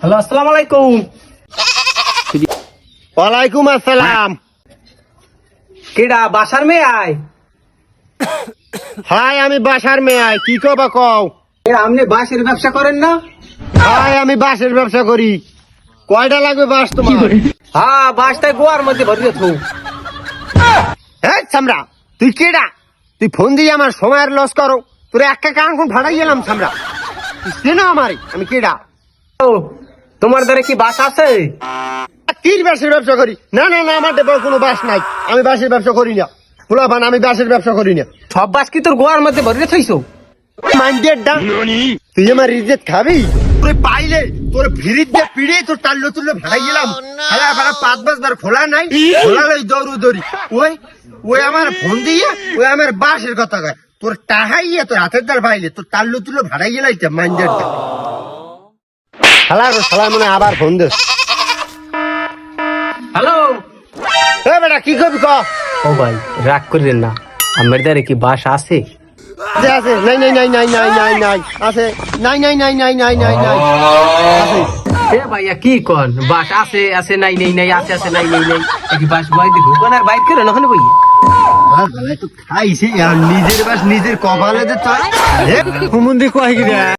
Hello আসসালামু আলাইকুম। ওয়ালাইকুম আসসালাম। কেডা বাসার মেয়ে আয়? হাই আমি বাসার মেয়ে আয় কি কবা কও? এ আপনি বাসের ব্যবসা করেন না? হাই আমি বাসের ব্যবসা করি। কয়টা লাগবে বাস তোমার? হ্যাঁ বাসটাই গোয়ার মধ্যে ভরিয়ে থু। হ্যাঁ সামরা তুই কেডা? তুই ফোন দিয়ে আমার সময়ের লস করো। তোর একটা কান কোন ভাড়াই গেলাম সামরা তুই চেনো আমারে আমি কেডা? ও তোমার দ্বারা কি বাস আছে? তীর বাসের ব্যবসা করি। না না না আমার দেবার কোনো বাস নাই। আমি বাসের ব্যবসা করি না। ফুলাফান আমি বাসের ব্যবসা করি না। সব বাস কি তোর গোয়ার মধ্যে ভরিয়ে থইছো? মাইন্ডেড ডা তুই আমার ইজ্জত খাবি? তোরে পাইলে তোর ভিড়িত দিয়ে পিড়ে তোর টাল্লো তুললো ভাড়াই গেলাম। হালা ভাড়া পাঁচ বাস বার খোলা নাই খোলা লই দৌড়ু দৌড়ি। ওই ওই আমার ফোন দিয়ে ওই আমার বাসের কথা কয়। তোর টাহাইয়ে তোর হাতের দ্বার পাইলে তোর টাল্লো তুললো ভাড়াই গেলাই মাইন্ডেড মনে আবার ফোন দে হ্যালো এ বেটা কি করবি ক ও ভাই রাগ করিলেন না আমার দ্বারা কি বাস আছে যে আছে নাই নাই নাই নাই নাই নাই নাই আছে নাই নাই নাই নাই নাই নাই নাই আছে এ ভাইয়া কি কন বাস আছে আছে নাই নেই নাই আছে আছে নাই নেই নাই কি বাস বয় দেখো কোন আর বাইক করে খাইছে নিজের বাস নিজের কপালে যে কয়